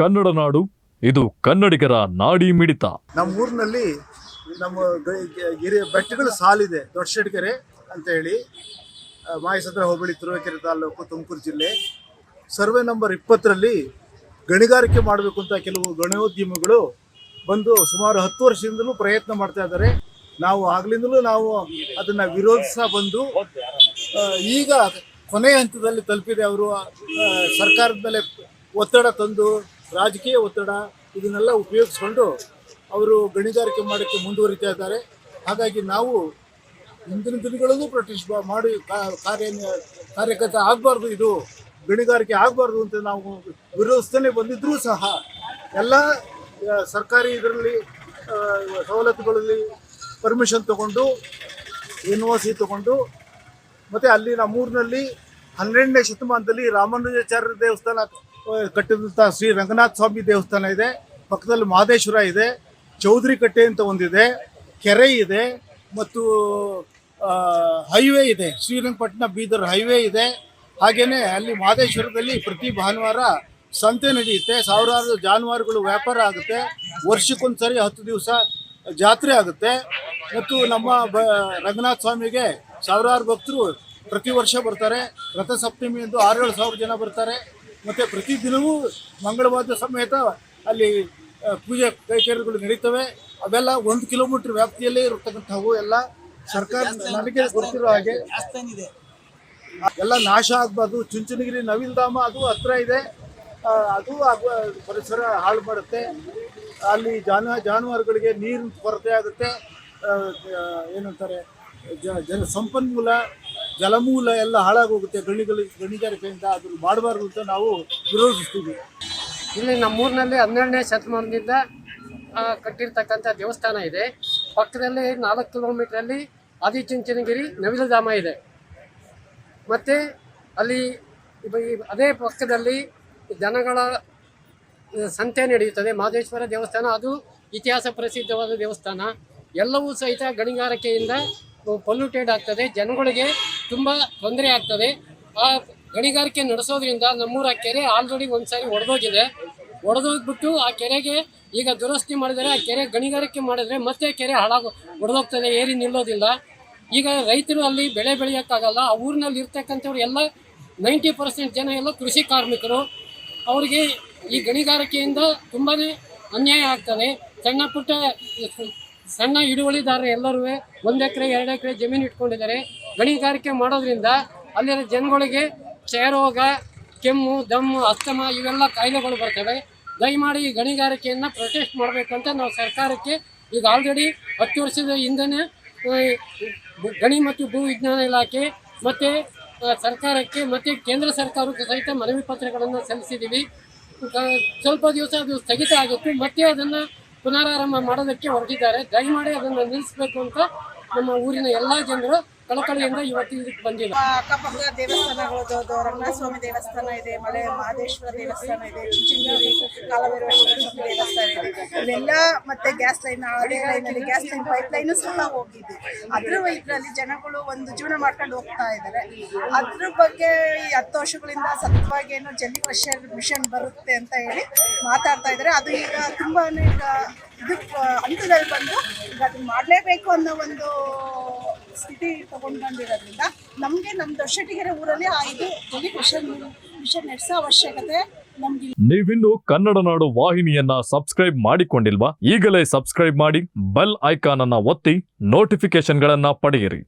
ಕನ್ನಡ ನಾಡು, ಇದು ಕನ್ನಡಿಗರ ನಾಡಿ ಮಿಡಿತ. ನಮ್ಮ ಊರಿನಲ್ಲಿ ನಮ್ಮ ಗಿರಿ ಬೆಟ್ಟಗಳ ಸಾಲಿದೆ ದೊಡ್ಡಶೆಟ್ಕೆರೆ ಅಂತ ಹೇಳಿ. ಮಾಯಸಂದ್ರ ಹೋಬಳಿ ತುರುವೇಕೆರೆ ತಾಲೂಕು ತುಮಕೂರು ಜಿಲ್ಲೆ. ಸರ್ವೆ ನಂಬರ್ ಇಪ್ಪತ್ತರಲ್ಲಿ ಗಣಿಗಾರಿಕೆ ಮಾಡಬೇಕು ಅಂತ ಕೆಲವು ಗಣೋದ್ಯಮಿಗಳು ಬಂದು ಸುಮಾರು ಹತ್ತು ವರ್ಷದಿಂದಲೂ ಪ್ರಯತ್ನ ಮಾಡ್ತಾ ಇದ್ದಾರೆ. ನಾವು ಆಗ್ಲಿಂದಲೂ ನಾವು ಅದನ್ನ ವಿರೋಧಿಸ ಬಂದು ಈಗ ಕೊನೆಯ ಹಂತದಲ್ಲಿ ತಲುಪಿದೆ ಅವರು. ಸರ್ಕಾರದ ಮೇಲೆ ಒತ್ತಡ ತಂದು ರಾಜಕೀಯ ಒತ್ತಡ ಇದನ್ನೆಲ್ಲ ಉಪಯೋಗಿಸ್ಕೊಂಡು ಅವರು ಗಣಿಗಾರಿಕೆ ಮಾಡೋಕ್ಕೆ ಮುಂದುವರಿತಾ ಇದ್ದಾರೆ. ಹಾಗಾಗಿ ನಾವು ಹಿಂದಿನ ದಿನಗಳಲ್ಲೂ ಪ್ರೊಟೆಸ್ಟ್ ಮಾಡಿ ಕಾರ್ಯ, ಕಾರ್ಯಕರ್ತ ಆಗಬಾರ್ದು, ಇದು ಗಣಿಗಾರಿಕೆ ಆಗಬಾರ್ದು ಅಂತ ನಾವು ವಿರೋಧಿಸ್ತಾನೆ ಬಂದಿದ್ದರೂ ಸಹ ಎಲ್ಲ ಸರ್ಕಾರಿ ಇದರಲ್ಲಿ ಸವಲತ್ತುಗಳಲ್ಲಿ ಪರ್ಮಿಷನ್ ತಗೊಂಡು ಎನ್ ಒ ಸಿ ತಗೊಂಡು, ಮತ್ತು ಅಲ್ಲಿ ನಮ್ಮೂರಿನಲ್ಲಿ ಹನ್ನೆರಡನೇ ಶತಮಾನದಲ್ಲಿ ರಾಮಾನುಜಾಚಾರ್ಯ ದೇವಸ್ಥಾನ ಕಟ್ಟಿದಂಥ ಶ್ರೀ ರಂಗನಾಥ ಸ್ವಾಮಿ ದೇವಸ್ಥಾನ ಇದೆ. ಪಕ್ಕದಲ್ಲಿ ಮಹದೇಶ್ವರ ಇದೆ. ಚೌಧರಿ ಕಟ್ಟೆ ಅಂತ ಒಂದಿದೆ. ಕೆರೆ ಇದೆ. ಮತ್ತು ಹೈವೇ ಇದೆ. ಶ್ರೀರಂಗಪಟ್ಟಣ ಬೀದರ್ ಹೈವೇ ಇದೆ. ಹಾಗೆಯೇ ಅಲ್ಲಿ ಮಹದೇಶ್ವರದಲ್ಲಿ ಪ್ರತಿ ಭಾನುವಾರ ಸಂತೆ ನಡೆಯುತ್ತೆ. ಸಾವಿರಾರು ಜಾನುವಾರುಗಳು ವ್ಯಾಪಾರ ಆಗುತ್ತೆ. ವರ್ಷಕ್ಕೊಂದ್ಸರಿ ಹತ್ತು ದಿವಸ ಜಾತ್ರೆ ಆಗುತ್ತೆ. ಮತ್ತು ನಮ್ಮ ಬ, ರಂಗನಾಥ ಸ್ವಾಮಿಗೆ ಸಾವಿರಾರು ಭಕ್ತರು ಪ್ರತಿ ವರ್ಷ ಬರ್ತಾರೆ. ರಥಸಪ್ತಮಿ ಎಂದು ಆರೇಳು ಸಾವಿರ ಜನ ಬರ್ತಾರೆ. ಮತ್ತು ಪ್ರತಿದಿನವೂ ಮಂಗಳವಾದ ಸಮೇತ ಅಲ್ಲಿ ಪೂಜೆ ಕೈಕರ್ಯಗಳು ನಡೀತವೆ. ಅವೆಲ್ಲ ಒಂದು ಕಿಲೋಮೀಟರ್ ವ್ಯಾಪ್ತಿಯಲ್ಲಿ ಇರತಕ್ಕಂಥವು ಎಲ್ಲ ಸರ್ಕಾರ ನನಗೆ ಗೊತ್ತಿರೋ ಹಾಗೆ. ಎಲ್ಲ ನಾಶ ಆಗ್ಬಾರ್ದು. ಚುಂಚನಗಿರಿ ನವಿಲ್ಧಾಮ ಅದು ಹತ್ರ ಇದೆ. ಅದು ಪರಿಸರ ಹಾಳು ಮಾಡುತ್ತೆ. ಅಲ್ಲಿ ಜಾನ ಜಾನುವಾರುಗಳಿಗೆ ನೀರಿನ ಕೊರತೆ ಆಗುತ್ತೆ. ಏನಂತಾರೆ ಜ ಜಲ ಸಂಪನ್ಮೂಲ, ಜಲಮೂಲ ಎಲ್ಲ ಹಾಳಾಗೋಗುತ್ತೆ. ಗಣಿಗಳು ಗಣಿಗಾರಿಕೆಯಿಂದ ಅದನ್ನು ಮಾಡಬಾರ್ದು ಅಂತ ನಾವು ವಿರೋಧಿಸ್ತೀವಿ. ಇಲ್ಲಿ ನಮ್ಮೂರಿನಲ್ಲಿ ಹನ್ನೆರಡನೇ ಶತಮಾನದಿಂದ ಕಟ್ಟಿರ್ತಕ್ಕಂಥ ದೇವಸ್ಥಾನ ಇದೆ. ಪಕ್ಕದಲ್ಲಿ ನಾಲ್ಕು ಕಿಲೋಮೀಟ್ರಲ್ಲಿ ಆದಿಚುಂಚನಗಿರಿ ನವಿಲಧಾಮ ಇದೆ. ಮತ್ತು ಅಲ್ಲಿ ಅದೇ ಪಕ್ಕದಲ್ಲಿ ಜನಗಳ ಸಂತೆ ನಡೆಯುತ್ತದೆ. ಮಹದೇಶ್ವರ ದೇವಸ್ಥಾನ, ಅದು ಇತಿಹಾಸ ಪ್ರಸಿದ್ಧವಾದ ದೇವಸ್ಥಾನ. ಎಲ್ಲವೂ ಸಹಿತ ಗಣಿಗಾರಿಕೆಯಿಂದ ಪೊಲ್ಯೂಟೆಡ್ ಆಗ್ತದೆ, ಜನಗಳಿಗೆ ತುಂಬ ತೊಂದರೆ ಆಗ್ತದೆ. ಆ ಗಣಿಗಾರಿಕೆ ನಡೆಸೋದ್ರಿಂದ ನಮ್ಮೂರ ಕೆರೆ ಆಲ್ರೆಡಿ ಒಂದ್ಸಾರಿ ಒಡೆದೋಗಿದೆ. ಒಡೆದೋಗ್ಬಿಟ್ಟು ಆ ಕೆರೆಗೆ ಈಗ ದುರಸ್ತಿ ಮಾಡಿದರೆ ಆ ಕೆರೆ ಗಣಿಗಾರಿಕೆ ಮಾಡಿದರೆ ಮತ್ತೆ ಕೆರೆ ಹಾಳಾಗ, ಒಡೆದೋಗ್ತದೆ, ಏರಿ ನಿಲ್ಲೋದಿಲ್ಲ. ಈಗ ರೈತರು ಅಲ್ಲಿ ಬೆಳೆ ಬೆಳೆಯೋಕ್ಕಾಗಲ್ಲ, ಆ ಊರಿನಲ್ಲಿ ಇರ್ತಕ್ಕಂಥವ್ರು ಎಲ್ಲ ನೈಂಟಿ ಪರ್ಸೆಂಟ್ ಜನ ಎಲ್ಲ ಕೃಷಿ ಕಾರ್ಮಿಕರು. ಅವರಿಗೆ ಈ ಗಣಿಗಾರಿಕೆಯಿಂದ ತುಂಬಾ ಅನ್ಯಾಯ ಆಗ್ತದೆ. ಸಣ್ಣ ಪುಟ್ಟ ಸಣ್ಣ ಹಿಡುವಳಿದಾರರು ಎಲ್ಲರೂ ಒಂದು ಎಕರೆ, ಎರಡು ಎಕರೆ ಜಮೀನು ಇಟ್ಕೊಂಡಿದ್ದಾರೆ. ಗಣಿಗಾರಿಕೆ ಮಾಡೋದ್ರಿಂದ ಅಲ್ಲಿನ ಜನಗಳಿಗೆ ಕ್ಷಯರೋಗ, ಕೆಮ್ಮು ದಮ್ಮು ಅಸ್ತಮ ಇವೆಲ್ಲ ಕಾಯಿಲೆಗಳು ಬರ್ತವೆ. ದಯಮಾಡಿ ಈ ಗಣಿಗಾರಿಕೆಯನ್ನು ಪ್ರೊಟೆಸ್ಟ್ ಮಾಡಬೇಕಂತ ನಾವು ಸರ್ಕಾರಕ್ಕೆ ಈಗ ಆಲ್ರೆಡಿ ಹತ್ತು ವರ್ಷದ ಹಿಂದೆನೇ ಗಣಿ ಮತ್ತು ಭೂ ವಿಜ್ಞಾನ ಇಲಾಖೆ ಮತ್ತು ಸರ್ಕಾರಕ್ಕೆ ಮತ್ತು ಕೇಂದ್ರ ಸರ್ಕಾರಕ್ಕೂ ಸಹಿತ ಮನವಿ ಪತ್ರಗಳನ್ನು ಸಲ್ಲಿಸಿದ್ದೀವಿ ಸ್ವಲ್ಪ ದಿವಸ ಅದು ಸ್ಥಗಿತ ಆಗುತ್ತೆ. ಮತ್ತೆ ಅದನ್ನು ಪುನರಾರಂಭ ಮಾಡೋದಕ್ಕೆ ಹೊರಟಿದ್ದಾರೆ. ದಯಮಾಡಿ ಅದನ್ನು ನಿಲ್ಲಿಸಬೇಕು ಅಂತ ನಮ್ಮ ಊರಿನ ಎಲ್ಲ ಜನರು ಕಳಕಳಿಯಿಂದ ಇವತ್ತು ಇದಕ್ಕೆ ಬಂದಿಲ್ಲ. ಅಕ್ಕಪಕ್ಕ ದೇವಸ್ಥಾನಗಳು ರಂಗನಾಥಸ್ವಾಮಿ ರಂಗನಾಥ ಸ್ವಾಮಿ ದೇವಸ್ಥಾನ ಇದೆ ಮಲೆ ಮಹದೇಶ್ವರ ದೇವಸ್ಥಾನ ಇದೆ ಚುಂಚನಗಿರಿ ಕಾಲಭೈರವೇಶ್ವರ ದೇವಸ್ಥಾನ ಇದೆ. ಇವೆಲ್ಲ ಮತ್ತೆ ಗ್ಯಾಸ್ ಲೈನ್ ಅದೇ ಲೈನಲ್ಲಿ ಗ್ಯಾಸ್ ಲೈನ್ ಪೈಪ್ ಲೈನ್ ಸಹ ಹೋಗಿದೆ. ಅದ್ರ ಇದರಲ್ಲಿ ಜನಗಳು ಒಂದು ಜೀವನ ಮಾಡ್ಕೊಂಡು ಹೋಗ್ತಾ ಇದ್ದಾರೆ. ಅದ್ರ ಬಗ್ಗೆ ಈ ಹತ್ತು ವರ್ಷಗಳಿಂದ ಸತತವಾಗಿ ಏನು ಜಲ್ಲಿ ವರ್ಷ ಮಿಷನ್ ಬರುತ್ತೆ ಅಂತ ಹೇಳಿ ಮಾತಾಡ್ತಾ ಇದ್ದಾರೆ. ಅದು ಈಗ ತುಂಬಾನೇ ಇದು ಹಂತದಲ್ಲಿ ಬಂದು ಈಗ ಅದನ್ನ ಮಾಡಲೇಬೇಕು ಅನ್ನೋ ಒಂದು ಸ್ಥಿತಿ ತಗೊಂಡು ಬಂದಿರೋದ್ರಿಂದ ನಮಗೆ ನಮ್ಮ ದೊಡ್ಡಶೆಟ್ಟಿಗೆರೆ ಊರಲ್ಲಿ ಆ ಇದು ಮಿಷನ್ ಮಿಷನ್ ನಡೆಸೋ ಅವಶ್ಯಕತೆ ನೀವಿನ್ನು ಕನ್ನಡ ನಾಡು ವಾಹಿನಿಯನ್ನ ಸಬ್ಸ್ಕ್ರೈಬ್ ಮಾಡಿಕೊಂಡಿಲ್ವಾ ಈಗಲೇ ಸಬ್ಸ್ಕ್ರೈಬ್ ಮಾಡಿ ಬೆಲ್ ಐಕಾನ್ ಅನ್ನ ಒತ್ತಿ ನೋಟಿಫಿಕೇಶನ್ಗಳನ್ನ ಪಡೆಯಿರಿ.